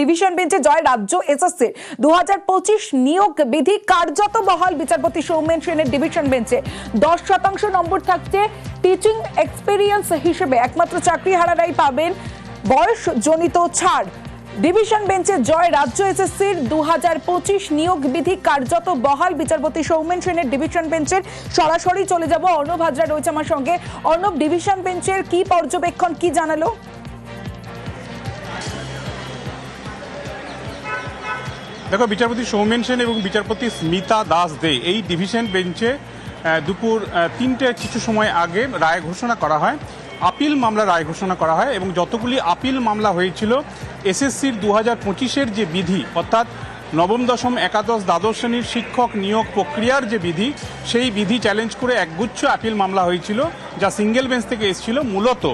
Division বেঞ্চে জয় রাজ্য SSC দু হাজার পঁচিশ নিয়োগ বিধি কার্যত বহাল বিচারপতি সৌমেন সেনের ডিভিশন বেঞ্চে। দশ শতাংশ নম্বর থাকছে টিচিং এক্সপিরিয়েন্স হিসেবে একমাত্র চাকরি হারারাই পাবেন বয়স জনিত ছাড়। ডিভিশন বেঞ্চে জয় রাজ্য এসএসসির দু হাজার পঁচিশ নিয়োগ বিধি কার্যত বহাল বিচারপতি সৌমেন সেনের ডিভিশন বেঞ্চের সরাসরি চলে যাব অর্ণব হাজরা রয়েছে আমার সঙ্গে। অর্ণব, ডিভিশন বেঞ্চের কি পর্যবেক্ষণ, কি জানালো? দেখো, বিচারপতি সৌমেন সেন এবং বিচারপতি স্মিতা দাস দে এই ডিভিশন বেঞ্চে দুপুর তিনটে কিছু সময় আগে রায় ঘোষণা করা হয়। আপিল মামলা রায় ঘোষণা করা হয় এবং যতগুলি আপিল মামলা হয়েছিল, এসএসসির দু হাজার পঁচিশের যে বিধি, অর্থাৎ নবম, দশম, একাদশ, দ্বাদশ শ্রেণির শিক্ষক নিয়োগ প্রক্রিয়ার যে বিধি, সেই বিধি চ্যালেঞ্জ করে একগুচ্ছ আপিল মামলা হয়েছিল, যা সিঙ্গেল বেঞ্চ থেকে এসেছিল। মূলত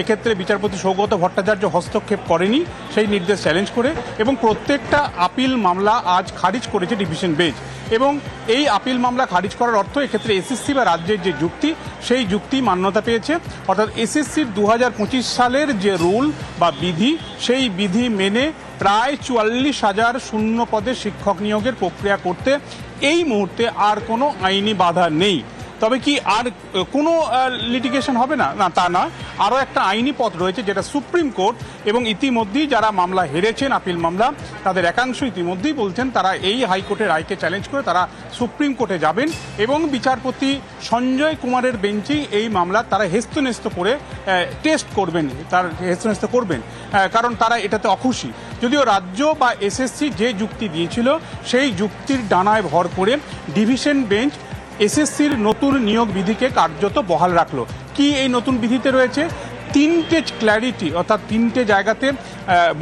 এক্ষেত্রে বিচারপতি সৌগত ভট্টাচার্য হস্তক্ষেপ করেনি, সেই নির্দেশ চ্যালেঞ্জ করে এবং প্রত্যেকটা আপিল মামলা আজ খারিজ করেছে ডিভিশন বেঞ্চ এবং এই আপিল মামলা খারিজ করার অর্থ এক্ষেত্রে এসএসসি বা রাজ্যের যে যুক্তি, সেই যুক্তি মান্যতা পেয়েছে। অর্থাৎ এসএসসির দু হাজার পঁচিশ সালের যে রুল বা বিধি, সেই বিধি মেনে প্রায় চুয়াল্লিশ হাজার শূন্য পদে শিক্ষক নিয়োগের প্রক্রিয়া করতে এই মুহূর্তে আর কোনো আইনি বাধা নেই। তবে কি আর কোনো লিটিগেশন হবে না? না, তা না। আরও একটা আইনি পথ রয়েছে, যেটা সুপ্রিম কোর্ট এবং ইতিমধ্যেই যারা মামলা হেরেছেন, আপিল মামলা, তাদের একাংশ ইতিমধ্যেই বলছেন তারা এই হাইকোর্টের রায়কে চ্যালেঞ্জ করে তারা সুপ্রিম কোর্টে যাবেন এবং বিচারপতি সঞ্জয় কুমারের বেঞ্চেই এই মামলা তারা হেস্তনেস্ত করে টেস্ট করবেন, তার হেস্তনেস্ত করবেন কারণ তারা এটাতে অখুশি। যদিও রাজ্য বা এসএসসি যে যুক্তি দিয়েছিল, সেই যুক্তির ডানায় ভর করে ডিভিশন বেঞ্চ এসএসসির নতুন নিয়োগ বিধিকে কার্যত বহাল রাখল। কি এই নতুন বিধিতে রয়েছে? তিনটে ক্ল্যারিটি অর্থাৎ তিনটে জায়গাতে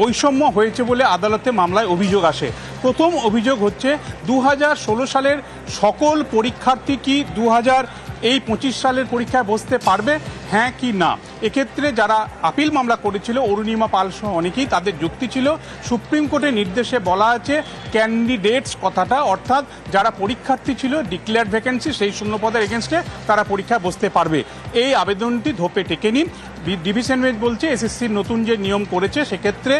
বৈষম্য হয়েছে বলে আদালতে মামলায় অভিযোগ আসে। প্রথম অভিযোগ হচ্ছে দু হাজার ষোলো সালের সকল পরীক্ষার্থী কি দু হাজার এই পঁচিশ সালের পরীক্ষায় বসতে পারবে হ্যাঁ কি না? এক্ষেত্রে যারা আপিল মামলা করেছিল, অরুণিমা পাল সহ অনেকেই তাদের যুক্তি ছিল, সুপ্রিম কোর্টের নির্দেশে বলা আছে ক্যান্ডিডেটস কথাটা, অর্থাৎ যারা পরীক্ষার্থী ছিল ডিক্লেয়ার ভ্যাকেন্সি সেই শূন্যপদের এগেনস্টে তারা পরীক্ষায় বসতে পারবে। এই আবেদনটি ধোপে টেকেনি ডিভিশন বেঞ্চ বলছে এসএসসির নতুন যে নিয়ম করেছে, সেক্ষেত্রে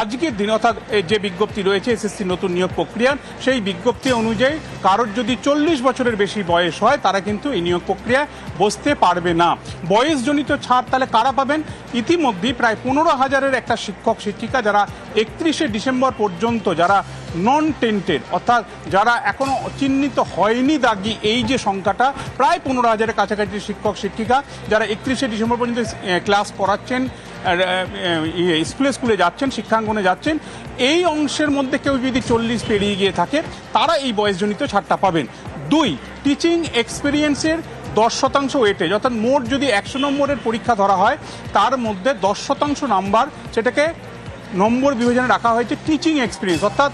আজকের দিন অর্থাৎ যে বিজ্ঞপ্তি রয়েছে, এসএসসি নতুন নিয়োগ প্রক্রিয়া, সেই বিজ্ঞপ্তি অনুযায়ী কারোর যদি চল্লিশ বছরের বেশি বয়স হয়, তারা কিন্তু এই নিয়োগ প্রক্রিয়া বসতে পারবে না। বয়সজনিত ছাড় তাহলে কারা পাবেন? ইতিমধ্যেই প্রায় পনেরো হাজারের একটা শিক্ষক শিক্ষিকা যারা একত্রিশে ডিসেম্বর পর্যন্ত যারা নন টেন্টেড অর্থাৎ যারা এখনও চিহ্নিত হয়নি দাগি, এই যে সংখ্যাটা, প্রায় পনেরো হাজারের কাছাকাছি শিক্ষক, শিক্ষিকা যারা একত্রিশে ডিসেম্বর পর্যন্ত ক্লাস করাচ্ছেন স্কুলে স্কুলে যাচ্ছেন, শিক্ষাঙ্গনে যাচ্ছেন, এই অংশের মধ্যে কেউ যদি চল্লিশ পেরিয়ে গিয়ে থাকে, তারা এই বয়সজনিত ছাড়টা পাবেন। দুই টিচিং এক্সপিরিয়েন্সের দশ শতাংশ ওয়েটেজ অর্থাৎ মোট যদি একশো নম্বরের পরীক্ষা ধরা হয়, তার মধ্যে দশ শতাংশ নাম্বার সেটাকে নম্বর বিভাজনে রাখা হয়েছে টিচিং এক্সপিরিয়েন্স অর্থাৎ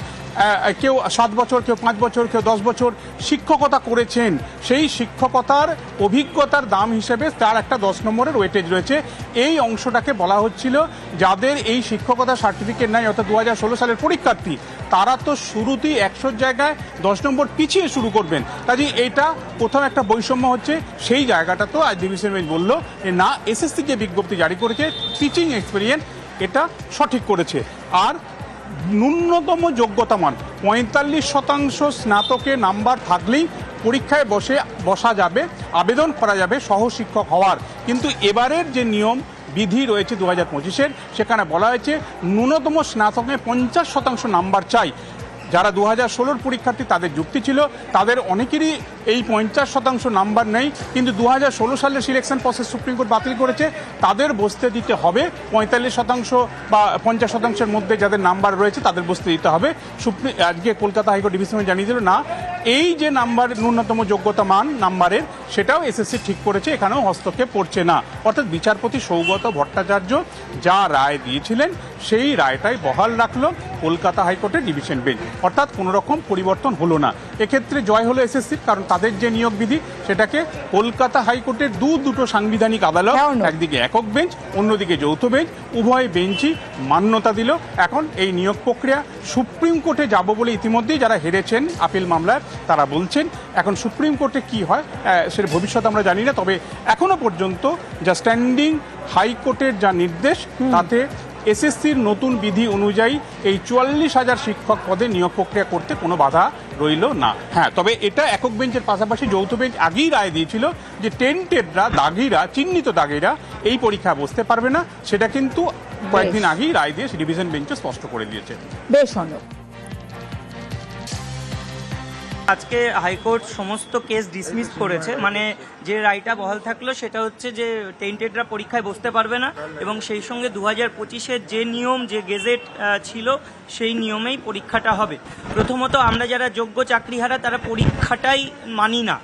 কেউ সাত বছর, কেউ পাঁচ বছর, কেউ দশ বছর শিক্ষকতা করেছেন। সেই শিক্ষকতার অভিজ্ঞতার দাম হিসেবে তার একটা দশ নম্বরের ওয়েটেজ রয়েছে। এই অংশটাকে বলা হচ্ছিল যাদের এই শিক্ষকতা সার্টিফিকেট নাই, অর্থাৎ দু হাজার ষোলো সালের পরীক্ষার্থী, তারা তো শুরুতেই একশোর জায়গায় দশ নম্বর পিছিয়ে শুরু করবেন। কাজে এটা কোথাও একটা বৈষম্য হচ্ছে, সেই জায়গাটা তো আজ ডিভিশন বেঞ্চ বলল যে না, এসএসসি যে বিজ্ঞপ্তি জারি করেছে টিচিং এক্সপিরিয়েন্স এটা সঠিক করেছে। আর ন্যূনতম যোগ্যতা মান, পঁয়তাল্লিশ শতাংশ স্নাতকে নাম্বার থাকলেই পরীক্ষায় বসে, বসা যাবে, আবেদন করা যাবে সহশিক্ষক হওয়ার। কিন্তু এবারের যে নিয়ম বিধি রয়েছে দু হাজার পঁচিশের, সেখানে বলা হয়েছে ন্যূনতম স্নাতকে পঞ্চাশ শতাংশ নাম্বার চাই। যারা দু হাজার ষোলোর পরীক্ষার্থী তাদের যুক্তি ছিল, তাদের অনেকেরই এই পঞ্চাশ শতাংশ নাম্বার নেই, কিন্তু দু হাজার ষোলো সালের সিলেকশন প্রসেস সুপ্রিম কোর্ট বাতিল করেছে। তাদের বসতে দিতে হবে। পঁয়তাল্লিশ শতাংশ বা পঞ্চাশ শতাংশের মধ্যে যাদের নাম্বার রয়েছে, তাদের বসতে দিতে হবে। সুপ্রিম আজকে কলকাতা হাইকোর্ট ডিভিশন জানিয়ে দিল, না, এই যে নাম্বার, ন্যূনতম যোগ্যতা মান নাম্বারের, সেটাও এসএসসি ঠিক করেছে, এখানেও হস্তক্ষেপ করছে না। অর্থাৎ বিচারপতি সৌগত ভট্টাচার্য যা রায় দিয়েছিলেন, সেই রায়টাই বহাল রাখল কলকাতা হাইকোর্টের ডিভিশন বেঞ্চ। অর্থাৎ কোনো রকম পরিবর্তন হলো না। এক্ষেত্রে জয় হলো এসএসসির কারণ তাদের যে নিয়োগ বিধি সেটাকে কলকাতা হাইকোর্টের দু দুটো সাংবিধানিক আদালত হ্যাঁ, একদিকে একক বেঞ্চ অন্যদিকে যৌথ বেঞ্চ উভয় বেঞ্চই মান্যতা দিল। এখন এই নিয়োগ প্রক্রিয়া সুপ্রিম কোর্টে যাব বলে ইতিমধ্যেই যারা হেরেছেন আপিল মামলায় তারা বলছেন এখন সুপ্রিম কোর্টে কি হয় সেটা ভবিষ্যৎ আমরা জানি না তবে এখনও পর্যন্ত যা স্ট্যান্ডিং হাইকোর্টের যা নির্দেশ তাতে এসএসসির নতুন বিধি অনুযায়ী এই চুয়াল্লিশ হাজার শিক্ষক পদে নিয়োগ প্রক্রিয়া করতে কোনো বাধা রইল না। হ্যাঁ তবে এটা একক বেঞ্চের পাশাপাশি যৌথ বেঞ্চ আগেই রায় দিয়েছিল যে টেন্টেডরা দাগিরা চিহ্নিত দাগিরা এই পরীক্ষা বসতে পারবে না। সেটা কিন্তু কয়েকদিন আগেই রায় দিয়ে ডিভিশন বেঞ্চে স্পষ্ট করে দিয়েছে। বেশ অর্ণব আজকে হাইকোর্ট সমস্ত কেস ডিসমিস করেছে। মানে যে রায়টা বহাল থাকল, সেটা হচ্ছে যে টেন্টেডরা পরীক্ষায় বসতে পারবে না এবং সেই সঙ্গে দু হাজার পঁচিশের যে নিয়ম, যে গেজেট ছিল, সেই নিয়মেই পরীক্ষাটা হবে। প্রথমত আমরা যারা যোগ্য চাকরিহারা, তারা পরীক্ষাটাই মানি না।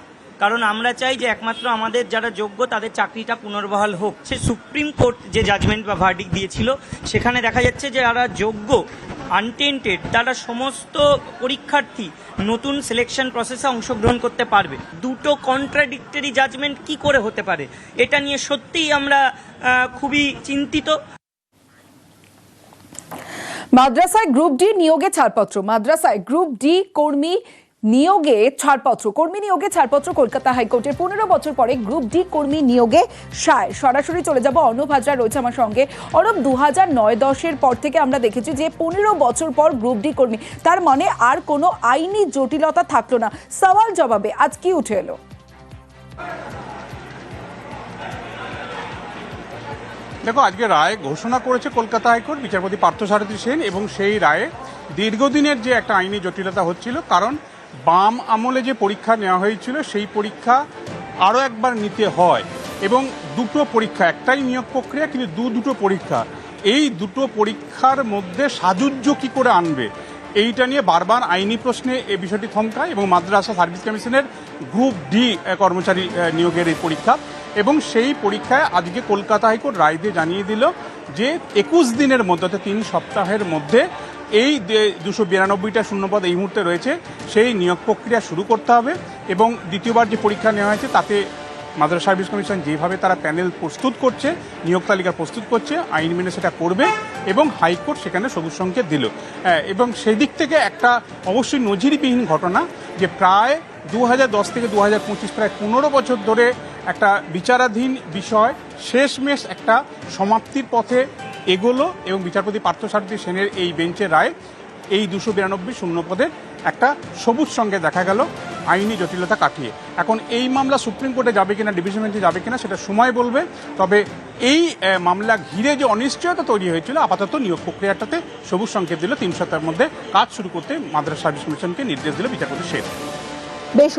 কারণ আমরা চাই যে একমাত্র আমাদের যারা যোগ্য, তাদের চাকরিটা পুনর্বহাল হোক। সে সুপ্রিম কোর্ট যে জাজমেন্ট বা ভার্ডিক দিয়েছিল, সেখানে দেখা যাচ্ছে যে যারা যোগ্য আনটেন্টেড তারা সমস্ত পরীক্ষার্থী নতুন সিলেকশন প্রসেসে অংশগ্রহণ করতে পারবে। দুটো কন্ট্রাডিক্টরি জাজমেন্ট কি করে হতে পারে? এটা নিয়ে সত্যিই আমরা খুবই চিন্তিত। মাদ্রাসায় গ্রুপ ডি নিয়োগে ছাড়পত্র। মাদ্রাসায় গ্রুপ ডি কর্মী নিয়োগে ছাড়পত্র, কর্মী নিয়োগে ছাড়পত্র কলকাতা হাইকোর্টের পনেরো বছর পরে গ্রুপ ডি কর্মী নিয়োগে সায়। সরাসরি চলে যাব অর্ণব হাজরা রয়েছে আমার সঙ্গে। অর্ণব দু হাজার নয় দশের পর থেকে আমরা দেখেছি যে পনেরো বছর পর গ্রুপ ডি কর্মী, তার মানে আর কোনো আইনি জটিলতা থাকল না। সওয়াল জবাবে, আজ কি উঠে এলো? দেখো, আজকে রায় ঘোষণা করেছে কলকাতা হাইকোর্ট, বিচারপতি পার্থ পার্থসারথী সেন, এবং সেই রায়ে দীর্ঘদিনের যে একটা আইনি জটিলতা হচ্ছিল, কারণ বাম আমলে যে পরীক্ষা নেওয়া হয়েছিল, সেই পরীক্ষা আরও একবার নিতে হয় এবং দুটো পরীক্ষা, একটাই নিয়োগ প্রক্রিয়া কিন্তু দু দুটো পরীক্ষা। এই দুটো পরীক্ষার মধ্যে সাজুজ্য কি করে আনবে, এইটা নিয়ে বারবার আইনি প্রশ্নে এই বিষয়টি থমকায় এবং মাদ্রাসা সার্ভিস কমিশনের গ্রুপ ডি কর্মচারী নিয়োগের এই পরীক্ষা এবং সেই পরীক্ষায় আজকে কলকাতা হাইকোর্ট রায় দিয়ে জানিয়ে দিল যে একুশ দিনের মধ্যে তিন সপ্তাহের মধ্যে এই দুশো বিরানব্বইটা শূন্যপদ এই মুহূর্তে রয়েছে সেই নিয়োগ প্রক্রিয়া শুরু করতে হবে এবং দ্বিতীয়বার যে পরীক্ষা নেওয়া হয়েছে তাতে মাদ্রাসা সার্ভিস কমিশন যেভাবে তারা প্যানেল প্রস্তুত করছে নিয়োগ তালিকা প্রস্তুত করছে আইন মেনে সেটা করবে এবং হাইকোর্ট সেখানে সবুজ সংকেত দিল। হ্যাঁ, এবং সেই দিক থেকে একটা অবশ্যই নজিরবিহীন ঘটনা যে প্রায় দু থেকে দু পঁচিশ প্রায় পনেরো বছর ধরে একটা বিচারাধীন বিষয় শেষমেশ একটা সমাপ্তির পথে এগোলো এবং বিচারপতি পার্থসারথী সেনের এই বেঞ্চের রায় এই দুশো বিরানব্বই শূন্য পদের একটা সবুজ সঙ্গে দেখা গেল আইনি জটিলতা কাটিয়ে। এখন এই মামলা সুপ্রিম কোর্টে যাবে কিনা, ডিভিশন বেঞ্চে যাবে কিনা সেটা সময় বলবে। তবে এই মামলা ঘিরে যে অনিশ্চয়তা তৈরি হয়েছিল, আপাতত নিয়োগ প্রক্রিয়াটাতে সবুজ সংকেত দিল তিন সপ্তাহের মধ্যে কাজ শুরু করতে মাদ্রাসা সার্ভিস কমিশনকে নির্দেশ দিল বিচারপতি শেখ বেশ